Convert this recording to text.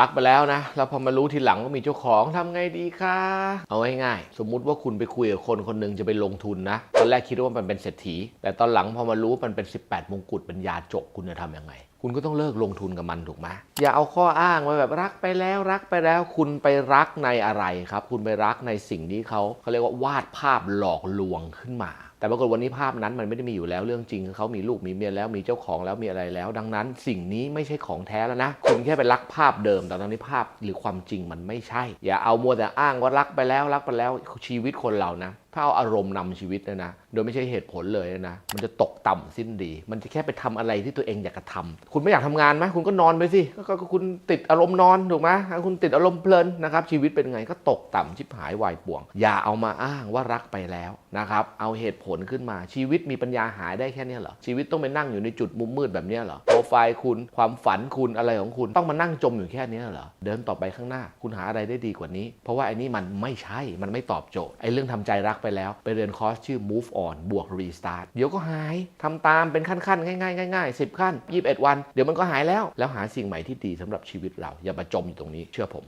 รักไปแล้วนะ แล้วพอมารู้ทีหลังว่ามีเจ้าของทำไงดีคะ เอาง่ายๆ สมมุติว่าคุณไปคุยกับคนคนหนึ่งจะไปลงทุนนะ ตอนแรกคิดว่ามันเป็นเศรษฐี แต่ตอนหลังพอมารู้ว่ามันเป็น 18 มงกุฎเป็นยาจกคุณจะทำยังไงคุณก็ต้องเลิกลงทุนกับมันถูกไหมอย่าเอาข้ออ้างไว้แบบรักไปแล้วรักไปแล้ว คุณไปรักในอะไรครับ คุณไปรักในสิ่งที่เขาเขาเรียกว่าวาดภาพหลอกลวงขึ้นมา แต่ปรากฏวันนี้ภาพนั้นมันไม่ได้มีอยู่แล้วเรื่องจริงเขามีลูกมีเมียแล้วมีเจ้าของแล้วมีอะไรแล้ว ดังนั้นสิ่งนี้ไม่ใช่ของแท้แล้วนะ คุณแค่ไปรักภาพเดิม แต่ตอนนี้ภาพหรือความจริงมันไม่ใช่ อย่าเอามัวแต่อ้างว่ารักไปแล้วรักไปแล้วชีวิตคนเรานะถ้าเอาอารมณ์นำชีวิตนยนะ โดยไม่ใช่เหตุผลเลยนะ มันจะตกต่ำสิ้นดี มันจะแค่ไปทำอะไรที่ตัวเองอยากจะทำคุณไม่อยากทำงานไหมคุณก็นอนไปสิก็คุณติดอารมณ์นอนถูกไหมคุณติดอารมณ์เพลินนะครับ ชีวิตเป็นไงก็ตกต่ำชิบหายวายป่วง อย่าเอามาอ้างว่ารักไปแล้วนะครับ เอาเหตุผลขึ้นมาชีวิตมีปัญญาหายได้แค่นี้เหรอ ชีวิตต้องไปนั่งอยู่ในจุดมุมมืดแบบนี้เหรอ โปรไฟล์คุณ ความฝันคุณ อะไรของคุณ ต้องมานั่งจมอยู่แค่นี้เหรอ เดินต่อไปข้างหน้า คุณหาอะไรได้ดีกว่านี้ เพราะว่าไอ้นี่มันไม่ใช่ มันไม่ตอบโจทย์ ไอ้เรื่องทำใจรักไปแล้ว ไปเรียนคอร์สชื่อ move on บวก restart เดี๋ยวก็หายทำตามเป็นขั้นๆ ง่ายๆง่ายๆ10 ขั้น 21 วัน เดี๋ยวมันก็หายแล้ว แล้วหาสิ่งใหม่ที่ดีสำหรับชีวิตเรา อย่ามาจมอยู่ตรงนี้เชื่อผม